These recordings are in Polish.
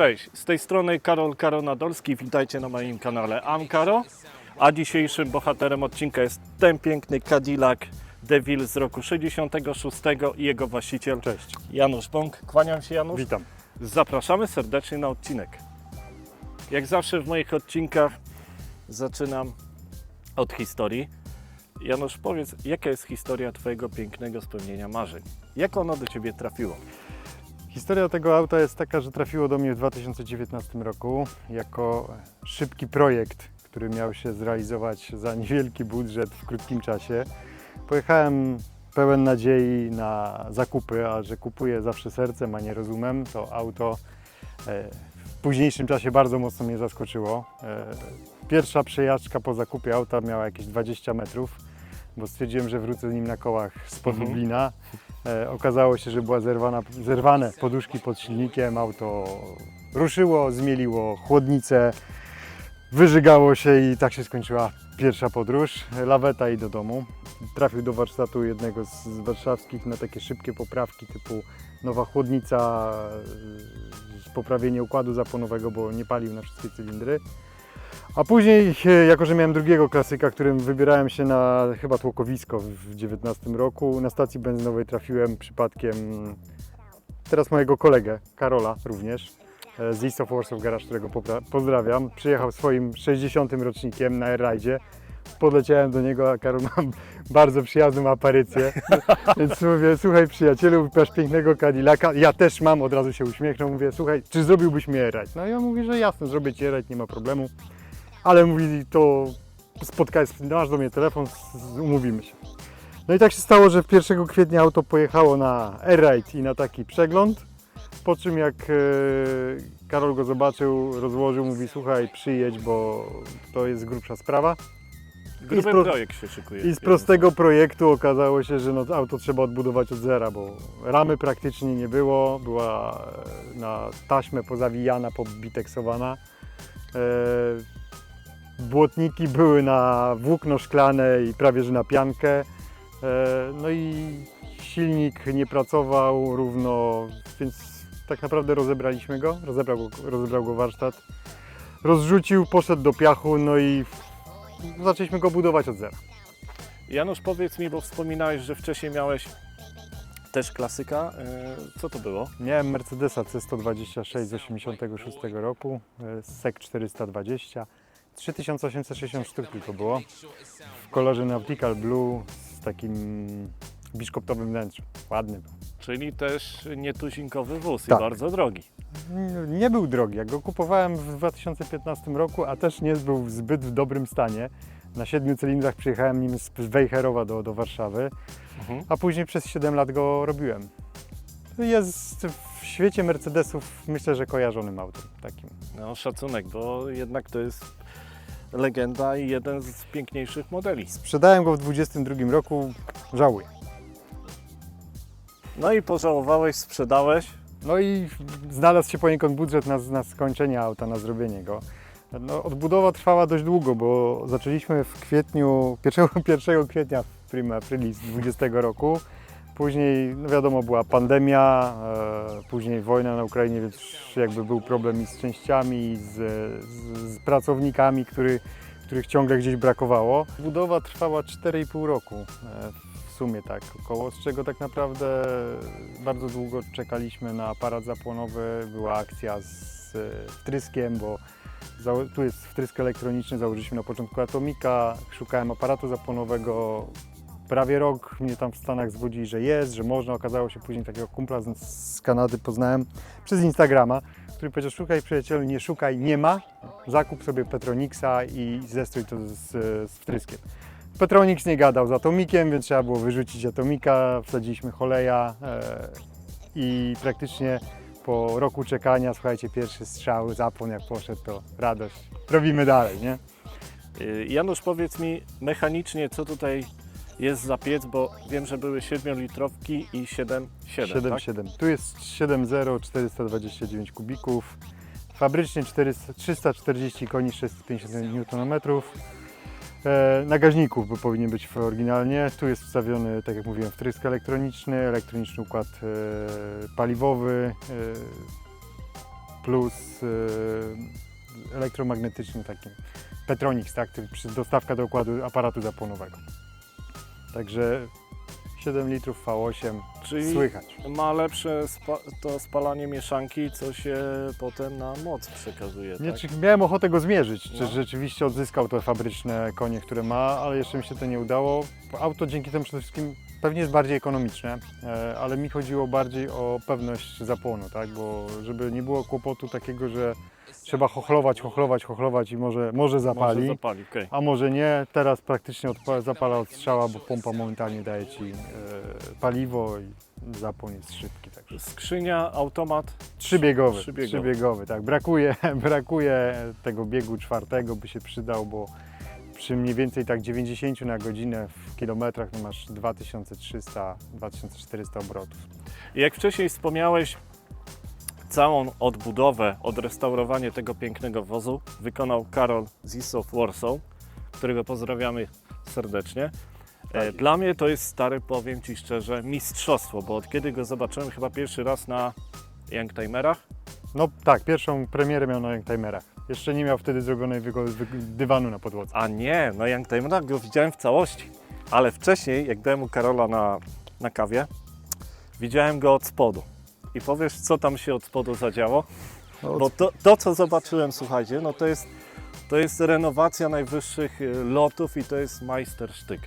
Cześć, z tej strony Karol Karonadolski, witajcie na moim kanale Amkaro. A dzisiejszym bohaterem odcinka jest ten piękny Cadillac DeVille z roku 66 i jego właściciel Cześć, Janusz Bąk. Kłaniam się Janusz. witam. Zapraszamy serdecznie na odcinek. Jak zawsze w moich odcinkach zaczynam od historii. Janusz, powiedz, jaka jest historia Twojego pięknego spełnienia marzeń? Jak ono do Ciebie trafiło? Historia tego auta jest taka, że trafiło do mnie w 2019 roku jako szybki projekt, który miał się zrealizować za niewielki budżet w krótkim czasie. Pojechałem pełen nadziei na zakupy, a że kupuję zawsze sercem, a nie rozumem, to auto e, w późniejszym czasie bardzo mocno mnie zaskoczyło. E, Pierwsza przejażdżka po zakupie auta miała jakieś 20 metrów, bo stwierdziłem, że wrócę z nim na kołach Mhm. Lublina. E, okazało się, że była zerwana, zerwane poduszki pod silnikiem, auto ruszyło, zmieliło chłodnicę, wyżygało się i tak się skończyła pierwsza podróż. Laweta i do domu. Trafił do warsztatu jednego z warszawskich na takie szybkie poprawki typu nowa chłodnica, e, poprawienie układu zaponowego, bo nie palił na wszystkie cylindry. A później, e, jako że miałem drugiego klasyka, którym wybierałem się na chyba tłokowisko w 19 roku, na stacji benzynowej trafiłem przypadkiem teraz mojego kolegę, Karola również, e, z East of Warsaw Garage, którego pozdrawiam. Przyjechał swoim 60. rocznikiem na Airride. Podleciałem do niego, a Karol ma bardzo przyjazną aparycję, więc mówię, słuchaj przyjacielu, masz pięknego Cadillaca, ja też mam, od razu się uśmiechnął, mówię, słuchaj, czy zrobiłbyś mi Airride? No i on mówi, że jasne, zrobię Ci Airride, nie ma problemu, ale mówi, to spotkaj, masz do mnie telefon, umówimy się. No i tak się stało, że w 1 kwietnia auto pojechało na Airride i na taki przegląd, po czym jak e, Karol go zobaczył, rozłożył, mówi, słuchaj, przyjedź, bo to jest grubsza sprawa. Gruby pro- projekt się szykuje. I z prostego projektu okazało się, że no, auto trzeba odbudować od zera, bo ramy praktycznie nie było, była e, na taśmę pozawijana, pobiteksowana. Błotniki były na włókno szklane i prawie że na piankę. E, no i silnik nie pracował równo, więc tak naprawdę rozebraliśmy go, rozebrał go, rozebrał go warsztat. Rozrzucił, poszedł do piachu, no i zaczęliśmy go budować od zera. Janusz, powiedz mi, bo wspominałeś, że wcześniej miałeś też klasyka. E, Co to było? Miałem Mercedesa C126 z 86 roku, e, SEC 420. 3860 sztuk tylko było. W kolorze Nautical Blue z takim biszkoptowym wnętrzem. Ładny był. Czyli też nietuzinkowy wóz Tak. i bardzo drogi. Nie- Nie był drogi. Jak go kupowałem w 2015 roku, a też nie był w zbyt w dobrym stanie. Na siedmiu cylindrach przyjechałem nim z Wejherowa do, do Warszawy. Mhm. a później przez 7 lat go robiłem. Jest w świecie Mercedesów myślę, że kojarzonym autem takim. No, szacunek, bo jednak to jest legenda i jeden z piękniejszych modeli. Sprzedałem go w 22 roku, żałuję. No i pożałowałeś, sprzedałeś. No i znalazł się poniekąd budżet na, na skończenie auta, na zrobienie go. No, odbudowa trwała dość długo, bo zaczęliśmy w kwietniu, 1, 1 kwietnia w prima aprilis 20 roku. Później, no wiadomo, była pandemia, e, później wojna na Ukrainie, więc jakby był problem i z częściami, i z, z, z pracownikami, który, których ciągle gdzieś brakowało. Budowa trwała 4,5 roku e, w sumie tak około, z czego tak naprawdę bardzo długo czekaliśmy na aparat zapłonowy. Była akcja z wtryskiem, bo tu jest wtrysk elektroniczny, założyliśmy na początku Atomika, szukałem aparatu zapłonowego. Prawie rok mnie tam w Stanach zwodzili, że jest, że można. Okazało się później takiego kumpla z, z Kanady poznałem przez Instagrama, który powiedział, szukaj przyjacielu, nie szukaj, nie ma. Zakup sobie Petronixa i zestrój to z, z wtryskiem. Petronix nie gadał z Atomikiem, więc trzeba było wyrzucić Atomika, wsadziliśmy Holeja e, i praktycznie po roku czekania, słuchajcie, pierwszy strzał, zapłon jak poszedł, to radość. Robimy dalej, nie? Y, Janusz, powiedz mi mechanicznie, co tutaj jest za piec, bo wiem, że były 7-litrowki i 7,7, 7,7. tak? 7. Tu jest 7,0, 429 kubików. Fabrycznie 400, 340 koni, 650 Nm. E, na gaźniku by powinien być oryginalnie. Tu jest wstawiony, tak jak mówiłem, wtrysk elektroniczny, elektroniczny układ e, paliwowy. E, plus e, elektromagnetycznym takim Petronix, tak, dostawka do układu aparatu zapłonowego. Także 7 litrów V8 Czyli słychać. ma lepsze spa to spalanie mieszanki, co się potem na moc przekazuje. Nie, tak? czy miałem ochotę go zmierzyć, czy No. rzeczywiście odzyskał te fabryczne konie, które ma, ale jeszcze mi się to nie udało. Auto dzięki temu przede wszystkim pewnie jest bardziej ekonomiczne, e, ale mi chodziło bardziej o pewność zapłonu, tak? bo żeby nie było kłopotu takiego, że trzeba chochlować, chochlować, chochlować i może, może zapali. Może zapali, okej. A może nie, teraz praktycznie odpa- zapala od strzała, bo pompa momentalnie daje Ci e, paliwo i zapłon jest szybki. Także. Skrzynia, automat, Trzybiegowy, Trzybiegowy. trzybiegowy, tak. Brakuje, brakuje tego biegu czwartego, by się przydał, bo przy mniej więcej tak 90 na godzinę w kilometrach no masz 2300-2400 obrotów. Jak wcześniej wspomniałeś, całą odbudowę, odrestaurowanie tego pięknego wozu wykonał Karol Zisow Warsaw, którego pozdrawiamy serdecznie. E, Dla mnie to jest stary, powiem Ci szczerze, mistrzostwo, bo od kiedy go zobaczyłem chyba pierwszy raz na Youngtimerach, No tak, pierwszą premierę miał na Youngtimerach. Jeszcze nie miał wtedy zrobionego dywanu na podłodze. a nie, na Youngtimerach go widziałem w całości, ale wcześniej, jak dałem u Karola na, na kawie, widziałem go od spodu. I powiesz, co tam się od spodu zadziało? No, Bo to, to, co zobaczyłem, słuchajcie, no to jest, to jest renowacja najwyższych y, lotów i to jest majstersztyk.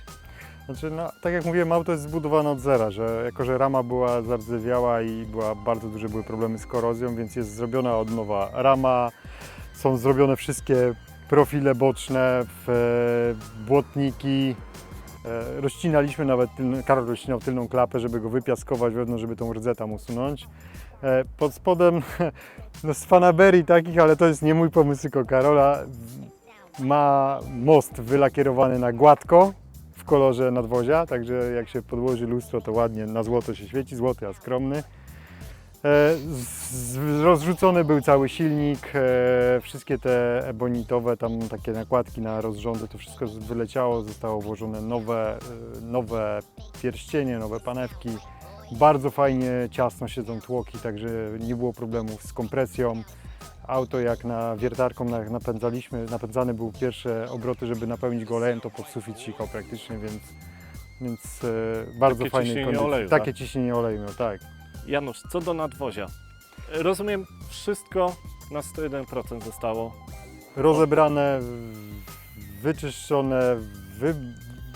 Znaczy, no, tak jak mówiłem, auto jest zbudowane od zera, że jako, że rama była zardzewiała i była, bardzo duże były problemy z korozją, więc jest zrobiona od nowa rama, są zrobione wszystkie profile boczne, w, e, błotniki, rozcinaliśmy nawet, Karol rozcinał tylną klapę, żeby go wypiaskować wewnątrz, żeby tą rdzę tam usunąć. E, pod spodem, no z fanaberii takich, ale to jest nie mój pomysł, tylko Karola, ma most wylakierowany na gładko, w kolorze nadwozia, także jak się podłoży lustro, to ładnie na złoto się świeci, złoty, a skromny. E, rozrzucony był cały silnik, e, wszystkie te ebonitowe, tam takie nakładki na rozrządy, to wszystko wyleciało, zostało włożone nowe, e, nowe pierścienie, nowe panewki. Bardzo fajnie, ciasno siedzą tłoki, także nie było problemów z kompresją. Auto jak na wiertarką na- napędzaliśmy, napędzane były pierwsze obroty, żeby napełnić go olejem, to pod sufit sikał praktycznie, więc, więc bardzo Takie fajnej ciśnienie kondycji. oleju, Takie tak? ciśnienie oleju tak. Janusz, co do nadwozia. Rozumiem, wszystko na 101% zostało. Rozebrane, wyczyszczone, wy,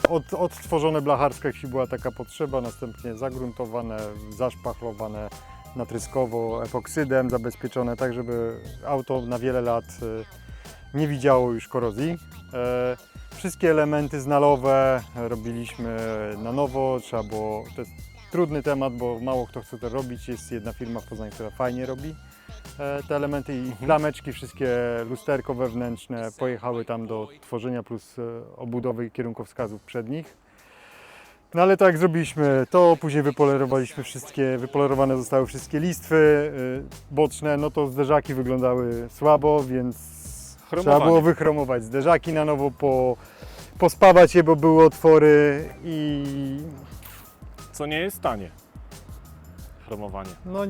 od, odtworzone blacharsko, jeśli była taka potrzeba, następnie zagruntowane, zaszpachlowane natryskowo, epoksydem zabezpieczone, tak żeby auto na wiele lat e, nie widziało już korozji. E, Wszystkie elementy znalowe robiliśmy na nowo, trzeba było, trudny temat, bo mało kto chce to robić, jest jedna firma w Poznaniu, która fajnie robi e, te elementy i plameczki, wszystkie lusterko wewnętrzne pojechały tam do tworzenia plus e, obudowy kierunkowskazów przednich. No ale tak zrobiliśmy to, później wypolerowaliśmy wszystkie, wypolerowane zostały wszystkie listwy e, boczne, no to zderzaki wyglądały słabo, więc trzeba było wychromować zderzaki na nowo, po, pospawać je, bo były otwory i Co nie jest tanie. Chromowanie. no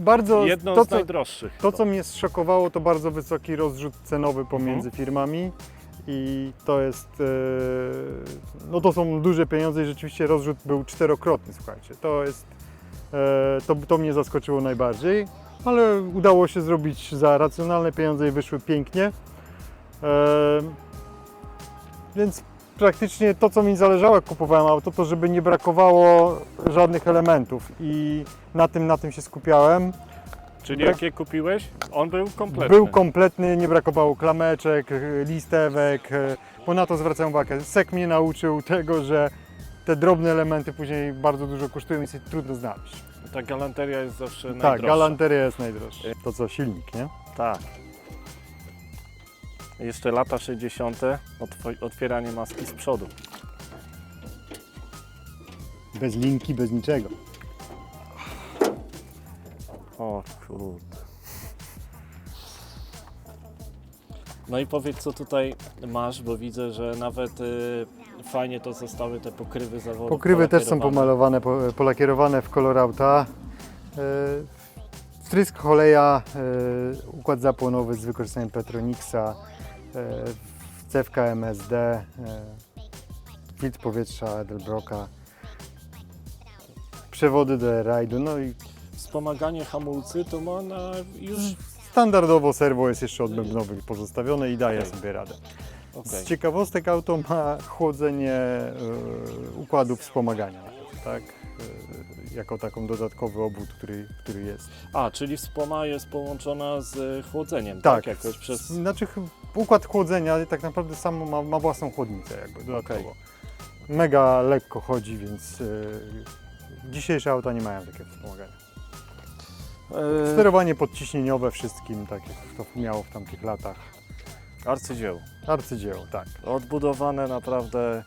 bardzo Jedno to, z co, najdroższych. To, co mnie zszokowało, to bardzo wysoki rozrzut cenowy pomiędzy Mhm. firmami i to jest, e, no to są duże pieniądze i rzeczywiście rozrzut był czterokrotny, słuchajcie. To jest, e, to, to mnie zaskoczyło najbardziej, ale udało się zrobić za racjonalne pieniądze i wyszły pięknie. E, Więc praktycznie to, co mi zależało, jak kupowałem auto, to żeby nie brakowało żadnych elementów i na tym, na tym się skupiałem. Czyli brak- jakie kupiłeś? On był kompletny. Był kompletny, nie brakowało klameczek, listewek, bo na to zwracam uwagę. Sek mnie nauczył tego, że te drobne elementy później bardzo dużo kosztują i jest je trudno znaleźć. Ta galanteria jest zawsze Tak, najdroższa. galanteria jest najdroższa. To co, silnik, nie? Tak. Jeszcze lata 60. Otw- otwieranie maski z przodu. Bez linki, bez niczego. O kurde. No i powiedz, co tutaj masz, bo widzę, że nawet y, fajnie to zostały te pokrywy zawodu. Pokrywy też są pomalowane, po- polakierowane w kolor auta. E, Wtrysk oleja, e, układ zapłonowy z wykorzystaniem Petronixa, cewka MSD, e, filtr powietrza Edelbrocka, przewody do rajdu, no i Wspomaganie hamulcy to ma na już... standardowo serwo jest jeszcze od bębnowych pozostawione i daje Okej. sobie radę. Okej. Z ciekawostek auto ma chłodzenie e, układu wspomagania, tak? E, jako taką dodatkowy obwód, który, który jest. A, czyli wspoma jest połączona z e, chłodzeniem, tak? Tak, Jakoś przez... Znaczy układ chłodzenia tak naprawdę sam ma, ma własną chłodnicę jakby dodatkowo. Mega lekko chodzi, więc e, dzisiejsze auta nie mają takiego wspomagania. E, Sterowanie podciśnieniowe wszystkim, tak jak to miało w tamtych latach. Arcydzieło. Arcydzieło, tak. Odbudowane naprawdę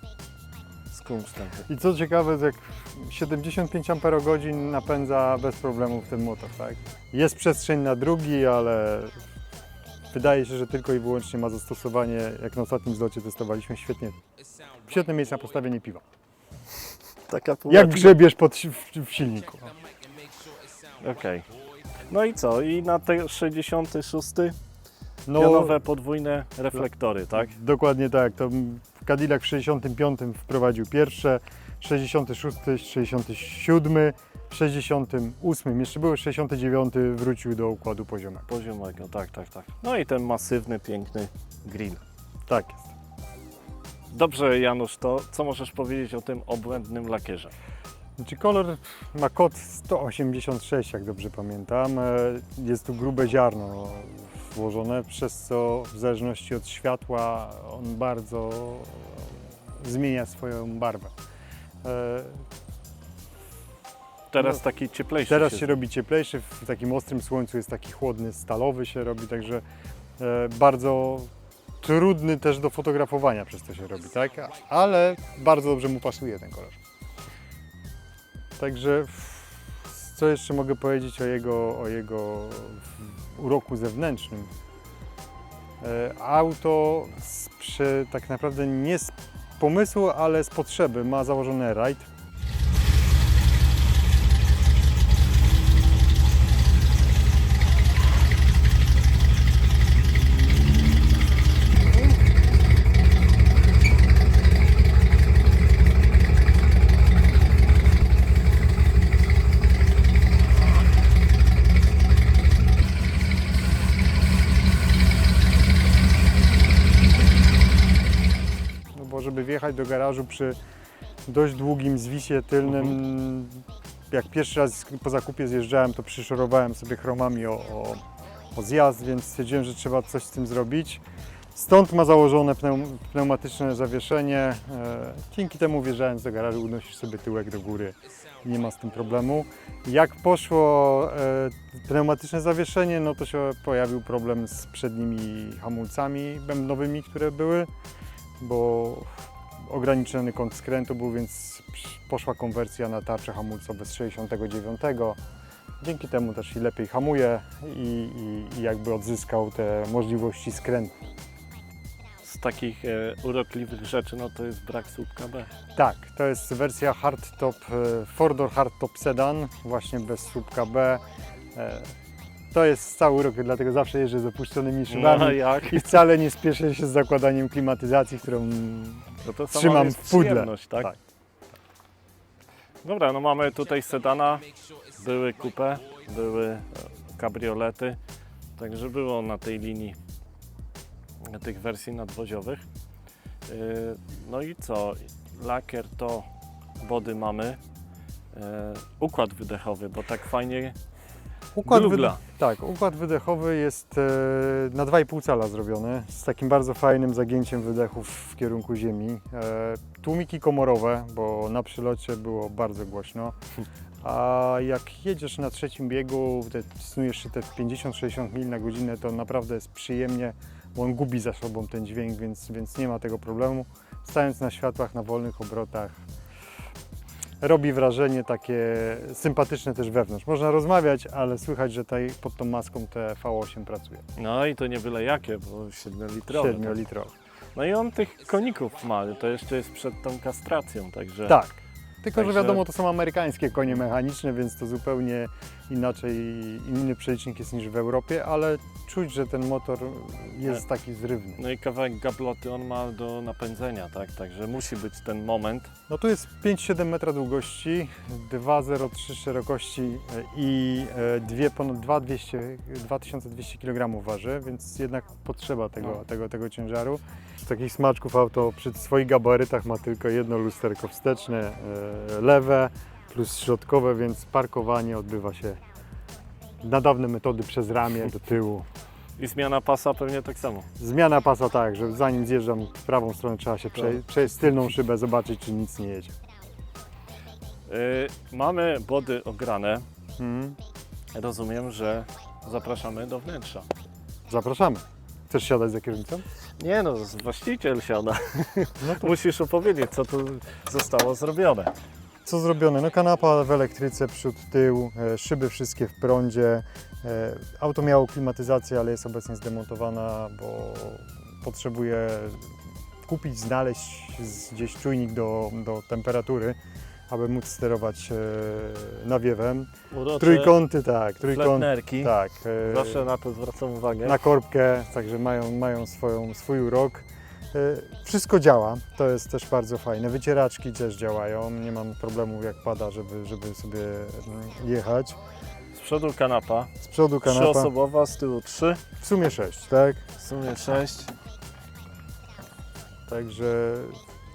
z kunsztem. I co ciekawe, jak 75 Ah napędza bez problemów ten motor, tak? Jest przestrzeń na drugi, ale wydaje się, że tylko i wyłącznie ma zastosowanie, jak na ostatnim zlocie testowaliśmy, świetnie. Świetne miejsce na postawienie piwa. Taka Jak grzebiesz pod, w, w silniku. Okej. No i co? I na te 66 No, pionowe podwójne reflektory, tak? dokładnie tak. To Cadillac w 65 wprowadził pierwsze, 66, 67, w 68, jeszcze były 69, wrócił do układu poziomego. Poziomego, tak, tak, tak. No i ten masywny, piękny grill. Tak jest. Dobrze, Janusz, to co możesz powiedzieć o tym obłędnym lakierze? Znaczy kolor ma kod 186, jak dobrze pamiętam. E, Jest tu grube ziarno włożone, przez co w zależności od światła on bardzo zmienia swoją barwę. Teraz No, taki cieplejszy Teraz się się robi cieplejszy, w takim ostrym słońcu jest taki chłodny, stalowy się robi, także e, bardzo trudny też do fotografowania przez to się robi, tak? Ale bardzo dobrze mu pasuje ten kolor. Także co jeszcze mogę powiedzieć o jego, o jego uroku zewnętrznym? E, Auto z, przy, tak naprawdę nie z pomysłu, ale z potrzeby ma założony rajd. No do garażu przy dość długim zwisie tylnym, jak pierwszy raz po zakupie zjeżdżałem, to przyszorowałem sobie chromami o, o, o zjazd, więc stwierdziłem, że trzeba coś z tym zrobić. Stąd ma założone pneum, pneumatyczne zawieszenie. E, dzięki temu wjeżdżając do garażu unosisz sobie tyłek do góry. Nie ma z tym problemu. Jak poszło e, pneumatyczne zawieszenie, no to się pojawił problem z przednimi hamulcami bębnowymi, które były bo ograniczony kąt skrętu był, więc poszła konwersja na tarcze hamulcowe z 69. Dzięki temu też i lepiej hamuje i, i, i jakby odzyskał te możliwości skrętu. Z takich e, urokliwych rzeczy, no to jest brak słupka B. Tak, to jest wersja hardtop, e, four-door hardtop sedan, właśnie bez słupka B. E, To jest cały rok, dlatego zawsze jeżdżę z opuszczonymi szybami. No? I wcale nie spieszę się z zakładaniem klimatyzacji, którą No to sama trzymam jest w pudle. przyjemność, tak? Tak. Dobra, no mamy tutaj sedana, były coupe, były e, kabriolety, także było na tej linii tych wersji nadwoziowych. E, No i co? Lakier to body mamy. E, Układ wydechowy, bo tak fajnie Układ, Glugla. tak, układ wydechowy jest e, na 2,5 cala zrobiony, z takim bardzo fajnym zagięciem wydechów w kierunku ziemi. E, tłumiki komorowe, bo na przylocie było bardzo głośno. A jak jedziesz na trzecim biegu, te, snujesz się te 50-60 mil na godzinę, to naprawdę jest przyjemnie, bo on gubi za sobą ten dźwięk, więc, więc nie ma tego problemu. Stając na światłach, na wolnych obrotach, robi wrażenie takie sympatyczne też wewnątrz. Można rozmawiać, ale słychać, że tutaj pod tą maską te V8 pracuje. No i to nie byle jakie, bo 7-litrowe. 7 litrowe. No i on tych koników ma, to jeszcze jest przed tą kastracją, także Tak. Tylko, że Także- wiadomo, to są amerykańskie konie mechaniczne, więc to zupełnie inaczej, inny przelicznik jest niż w Europie, ale czuć, że ten motor jest taki zrywny. No i kawałek gabloty on ma do napędzenia, tak? Także musi być ten moment. No tu jest 5,7 metra długości, 2,03 szerokości e, i e, dwie, ponad 2200, 2200 kg waży, więc jednak potrzeba tego, No. tego, tego ciężaru. Z takich smaczków auto przy swoich gabarytach ma tylko jedno lusterko wsteczne, e, lewe plus środkowe, więc parkowanie odbywa się na dawne metody przez ramię do tyłu. I zmiana pasa pewnie tak samo. Zmiana pasa tak, że zanim zjeżdżam w prawą stronę trzeba się przejść, przejść tylną szybę, zobaczyć czy nic nie jedzie. Yy, mamy body ograne. Mhm. Rozumiem, że zapraszamy do wnętrza. Zapraszamy. Chcesz siadać za kierownicą? Nie no, właściciel siada. No Musisz opowiedzieć, co tu zostało zrobione. Co zrobione? No kanapa w elektryce, przód, tył, e, szyby wszystkie w prądzie. E, Auto miało klimatyzację, ale jest obecnie zdemontowana, bo potrzebuje kupić, znaleźć gdzieś czujnik do, do temperatury, aby móc sterować e, nawiewem. Urocze Trójkąty, tak, trójkąty, fletnerki. tak. e, Zawsze na to zwracam uwagę. na korbkę, także mają, mają swoją, swój urok. E, Wszystko działa, to jest też bardzo fajne. Wycieraczki też działają, nie mam problemu jak pada, żeby, żeby sobie mm, jechać. Z przodu kanapa. Z przodu kanapa, Trzyosobowa, z tyłu trzy. w sumie sześć, tak? W sumie sześć. Także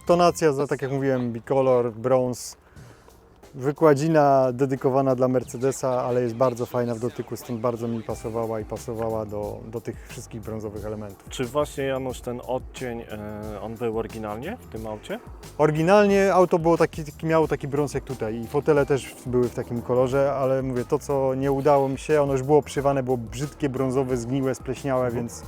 tonacja, tak jak mówiłem, bicolor, brąz. Wykładzina dedykowana dla Mercedesa, ale jest bardzo fajna w dotyku, stąd bardzo mi pasowała i pasowała do, do tych wszystkich brązowych elementów. Czy właśnie Janusz ten odcień, e, on był oryginalnie w tym aucie? Oryginalnie auto było taki, miało taki brąz jak tutaj i fotele też były w takim kolorze, ale mówię, to co nie udało mi się, ono już było przywane, było brzydkie, brązowe, zgniłe, spleśniałe, więc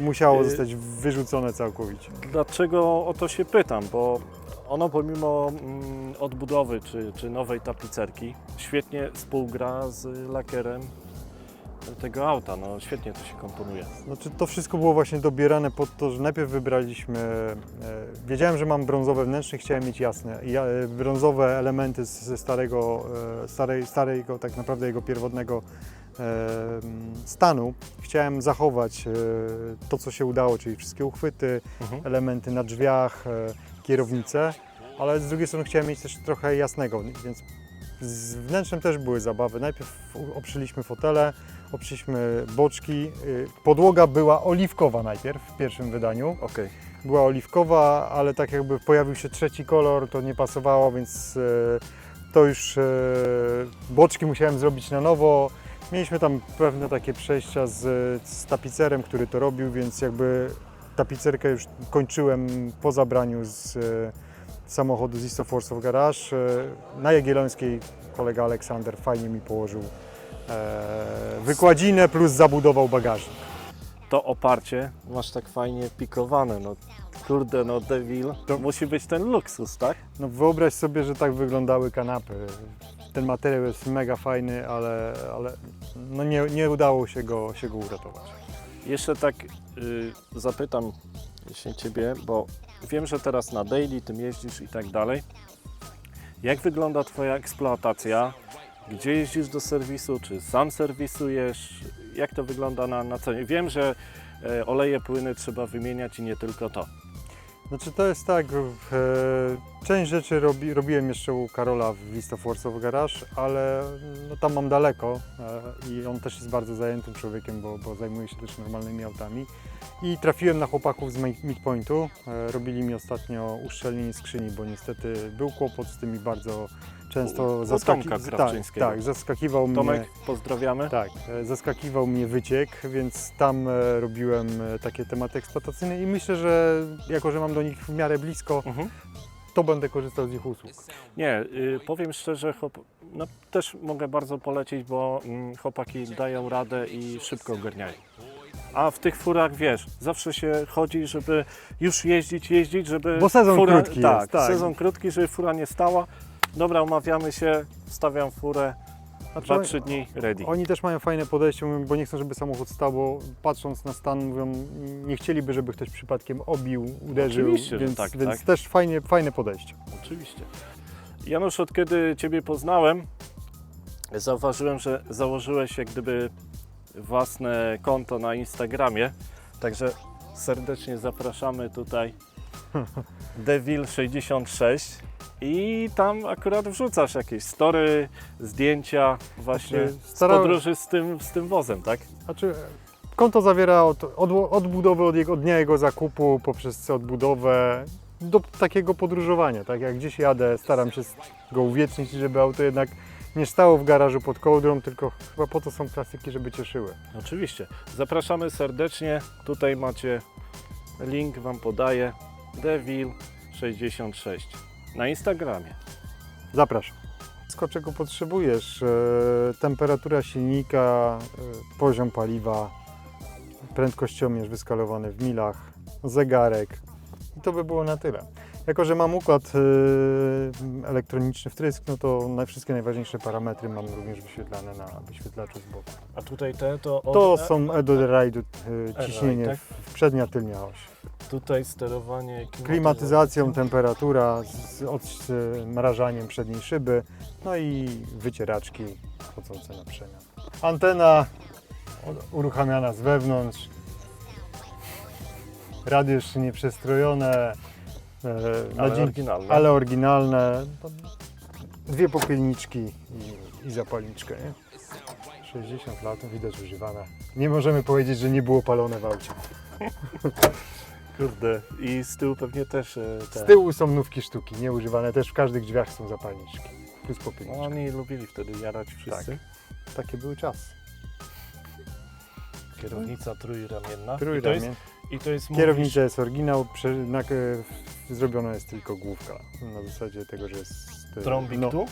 musiało Y- zostać wyrzucone całkowicie. Dlaczego o to się pytam? Bo ono pomimo mm, odbudowy czy, czy nowej tapicerki świetnie współgra z lakierem tego auta. No świetnie to się komponuje. Znaczy to wszystko było właśnie dobierane pod to, że najpierw wybraliśmy, e, wiedziałem, że mam brązowe wnętrze, chciałem mieć jasne, ja, e, brązowe elementy z- ze starego, e, starej, starego tak naprawdę jego pierwotnego e, m, stanu. Chciałem zachować e, to, co się udało, czyli wszystkie uchwyty, Mhm. elementy na drzwiach, e, kierownicę, ale z drugiej strony chciałem mieć też trochę jasnego, więc z wnętrzem też były zabawy. Najpierw oprzyliśmy fotele, oprzyliśmy boczki. y, Podłoga była oliwkowa najpierw w pierwszym wydaniu. Okej. Była oliwkowa, ale tak jakby pojawił się trzeci kolor, to nie pasowało, więc e, to już e, boczki musiałem zrobić na nowo. Mieliśmy tam pewne takie przejścia z, z tapicerem, który to robił, więc jakby tapicerkę już kończyłem po zabraniu z e, samochodu z Istoforce of Garage. E, Na Jagiellońskiej kolega Aleksander fajnie mi położył e, wykładzinę plus zabudował bagażnik. To oparcie masz tak fajnie pikowane. No kurde, no Devil. To musi być ten luksus, tak? No wyobraź sobie, że tak wyglądały kanapy. Ten materiał jest mega fajny, ale, ale no nie, nie udało się go, się go uratować. Jeszcze tak y, zapytam się Ciebie, bo wiem, że teraz na daily tym jeździsz i tak dalej. Jak wygląda Twoja eksploatacja? Gdzie jeździsz do serwisu? Czy sam serwisujesz? Jak to wygląda na, na co? Wiem, że e, oleje, płyny trzeba wymieniać i nie tylko to. Znaczy to jest tak, e, część rzeczy robi, robiłem jeszcze u Karola w of Garage, ale no, tam mam daleko e, i on też jest bardzo zajętym człowiekiem, bo, bo zajmuje się też normalnymi autami. I trafiłem na chłopaków z Mi- Midpointu. E, robili mi ostatnio uszczelnienie skrzyni, bo niestety był kłopot z tymi bardzo często U- u zaskaki- Tomka tak, tak, zaskakiwał mnie. Tomek, pozdrawiamy. Tak, e, zaskakiwał mnie wyciek, więc tam e, robiłem e, takie tematy eksploatacyjne i myślę, że jako, że mam do nich w miarę blisko, Mhm. to będę korzystał z ich usług. Nie, y, powiem szczerze, chłop... no, też mogę bardzo polecić, bo mm, chłopaki dają radę i szybko ogarniają. A w tych furach, wiesz, zawsze się chodzi, żeby już jeździć, jeździć, żeby... Bo sezon fura... krótki tak, jest, tak. sezon krótki, żeby fura nie stała. Dobra, umawiamy się, stawiam furę, Znaczy, 2-3 dni, ready. Oni też mają fajne podejście, mówią, bo nie chcą, żeby samochód stał, bo patrząc na stan, mówią, nie chcieliby, żeby ktoś przypadkiem obił, uderzył, Oczywiście, że więc, tak, więc tak. też fajnie, fajne podejście. Oczywiście. Janusz, od kiedy Ciebie poznałem, Zauważyłem, że założyłeś jak gdyby własne konto na Instagramie, także serdecznie zapraszamy tutaj Devil66 i tam akurat wrzucasz jakieś story, zdjęcia właśnie Znaczy, z starałem- podróży z tym, z tym wozem, tak? Znaczy, konto zawiera od, od, odbudowę od, jego, od dnia jego zakupu poprzez odbudowę do takiego podróżowania. Tak jak gdzieś jadę, staram się go uwiecznić, żeby auto jednak nie stało w garażu pod kołdrą, tylko chyba po to są klasyki, żeby cieszyły. Oczywiście. Zapraszamy serdecznie. Tutaj macie link, Wam podaję. Devil66 na Instagramie. Zapraszam. Wszystko, czego potrzebujesz, e, temperatura silnika, e, poziom paliwa, prędkościomierz wyskalowany w milach, zegarek i to by było na tyle. Jako, że mam układ e, elektroniczny wtrysk, no to na wszystkie najważniejsze parametry mam również wyświetlane na wyświetlaczu z boku. A tutaj te to od... To są Ride, e, ciśnienie tak? w przednia, tylnia oś. Tutaj sterowanie klimatyzacją, temperatura, z odmrażaniem przedniej szyby, no i wycieraczki chodzące na przemian. Antena uruchamiana z wewnątrz, radio jeszcze nie przestrojone, e, na Ale dzień- oryginalne. ale oryginalne. Dwie popielniczki i, i zapalniczkę. Nie? 60 lat, widać używane. Nie możemy powiedzieć, że nie było palone w aucie. Kurde. I z tyłu pewnie też e, te... Z tyłu są nówki sztuki, nieużywane. Też w każdych drzwiach są zapalniczki. Plus popielniczka. Oni lubili wtedy jarać wszyscy. Takie były czasy. Kierownica trójramienna. I to Trójramię. jest, i to jest Kierownica jest oryginał, prze, na, e, zrobiona jest tylko główka. Na zasadzie tego, że jest... e, Trąbik no, tu?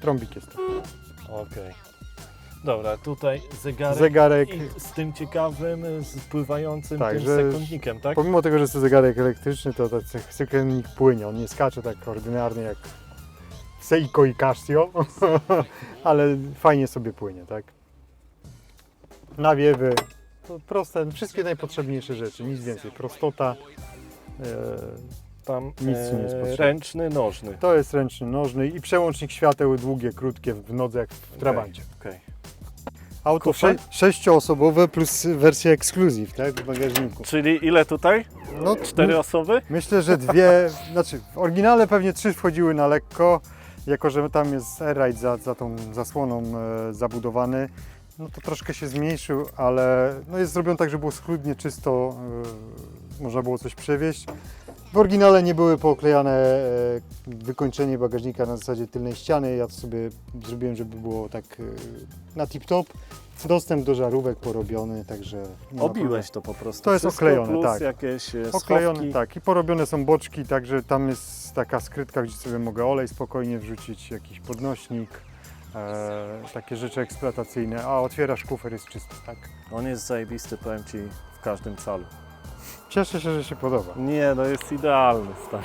Trąbik jest tu. Okej. Dobra, tutaj zegarek. Zegarek, I z tym ciekawym, z pływającym Tak, tym że- sekundnikiem, tak? pomimo tego, że jest to zegarek elektryczny, to ten cy- cykelnik płynie. On nie skacze tak ordynarnie jak Seiko i Casio, ale fajnie sobie płynie, tak? Nawiewy, to proste, wszystkie najpotrzebniejsze rzeczy, nic więcej. Prostota, e, Tam Nic nie jest potrzebne. ręczny, nożny. To jest ręczny nożny i przełącznik świateł długie, krótkie w nodze jak w Trabancie. Okej. Auto sze- sześcioosobowe plus wersja ekskluzyw, tak, w bagażniku. Czyli ile tutaj? No, Cztery osoby? Myślę, że dwie, znaczy w oryginale pewnie trzy wchodziły na lekko, jako że tam jest airride za, za tą zasłoną e, zabudowany, no to troszkę się zmniejszył, ale no jest zrobione tak, żeby było schludnie, czysto, e, można było coś przewieźć. W oryginale nie były pooklejane e, wykończenie bagażnika na zasadzie tylnej ściany, ja to sobie zrobiłem, żeby było tak e, na tip-top. Dostęp do żarówek porobiony, także... Obiłeś to po prostu. To jest Wszystko oklejone, plus tak. jakieś e, Oklejone, schowki. tak. I porobione są boczki, także tam jest taka skrytka, gdzie sobie mogę olej spokojnie wrzucić, jakiś podnośnik, e, takie rzeczy eksploatacyjne, a otwierasz kufer, jest czysty, tak. On jest zajebisty, powiem Ci, w każdym calu. Cieszę się, że się podoba. Nie, no jest idealny, stary.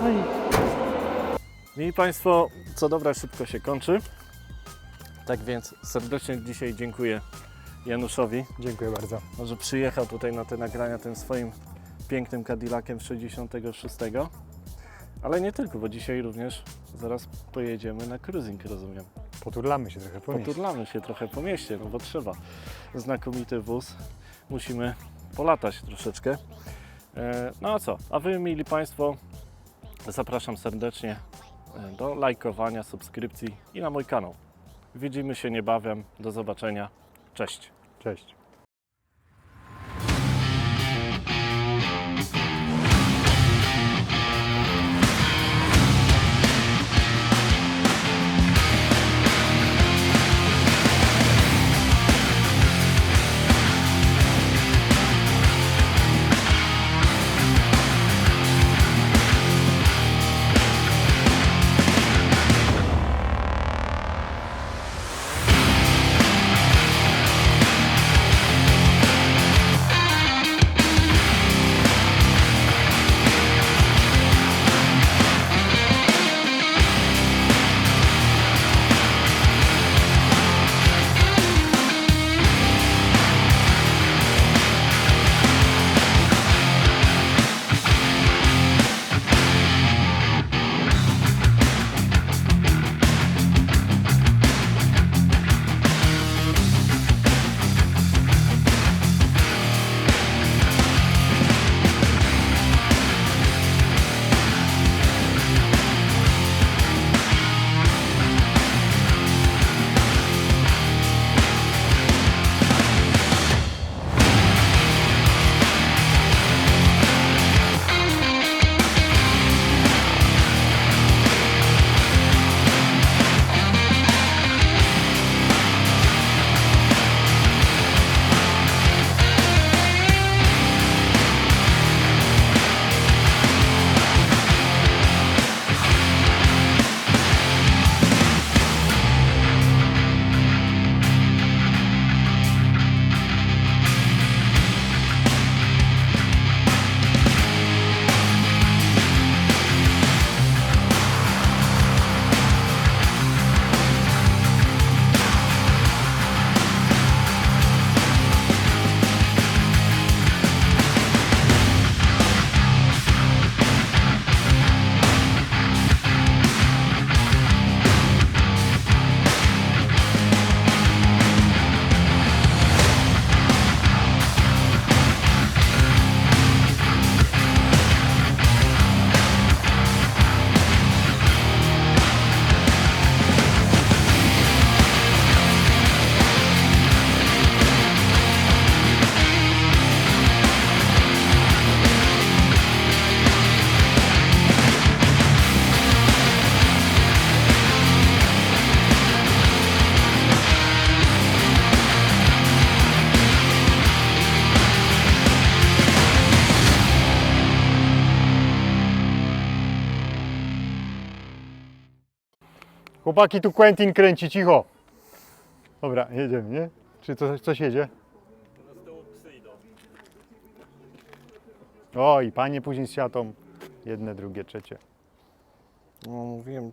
No i Mili Państwo, co dobra, szybko się kończy. Tak więc serdecznie dzisiaj dziękuję Januszowi, dziękuję bardzo. że przyjechał tutaj na te nagrania tym swoim pięknym Cadillaciem 66. Ale nie tylko, bo dzisiaj również zaraz pojedziemy na cruising, rozumiem. Poturlamy się trochę po mieście. Poturlamy się trochę po mieście, no bo trzeba. Znakomity wóz. Musimy polatać troszeczkę. E, No a co? A Wy, mili Państwo, zapraszam serdecznie e, do lajkowania, subskrypcji i na mój kanał. Widzimy się niebawem. Do zobaczenia. Cześć. Cześć. Chłopaki, tu Quentin kręci, cicho. Dobra, jedziemy, nie? Czy to, coś jedzie? O, i panie później z siatą. Jedne, drugie, trzecie. No mówiłem,